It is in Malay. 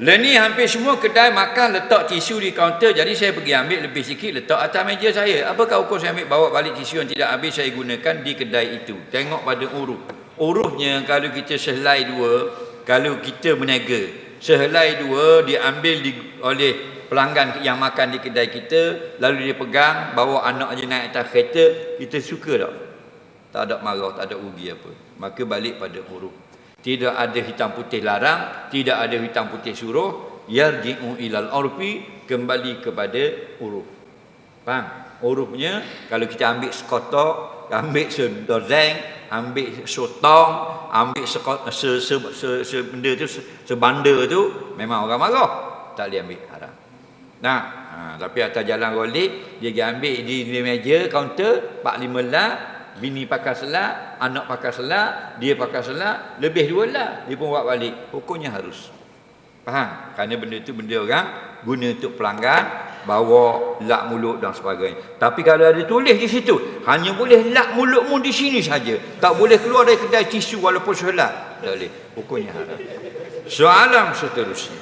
Lah ni hampir semua kedai makan letak tisu di kaunter jadi saya pergi ambil lebih sikit letak atas meja saya. Apakah ukur saya ambil bawa balik tisu yang tidak habis saya gunakan di kedai itu. Tengok pada uruf. Urufnya kalau kita sehelai dua, kalau kita berniaga, sehelai dua diambil di, oleh pelanggan yang makan di kedai kita, lalu dia pegang, bawa anak je naik atas kereta, kita suka tak? Tak ada marah, tak ada rugi apa. Maka balik pada uruf. Tidak ada hitam putih larang, tidak ada hitam putih suruh, yarji'u ilal urfi, kembali kepada uruf. Faham? Urufnya kalau kita ambil sekotok, ambil sedozeng, ambil sotong, ambil sekot, se, se, se, se, benda tu, se, sebanda tu, memang orang marah. Tak boleh ambil haram. Nah, ha, tapi atas jalan rolik, dia pergi ambil di, di meja, kaunter, 45 lah, bini pakai selat, anak pakai selat, dia pakai selat, lebih dua lah, dia pun buat balik. Hukumnya harus. Faham? Kerana benda tu benda orang guna untuk pelanggan, bawa lak mulut dan sebagainya. Tapi kalau ada tulis di situ, hanya boleh lak mulutmu di sini saja. Tak boleh keluar dari kedai tisu walaupun selat. Tak boleh. Hukumnya haram. Soalan seterusnya.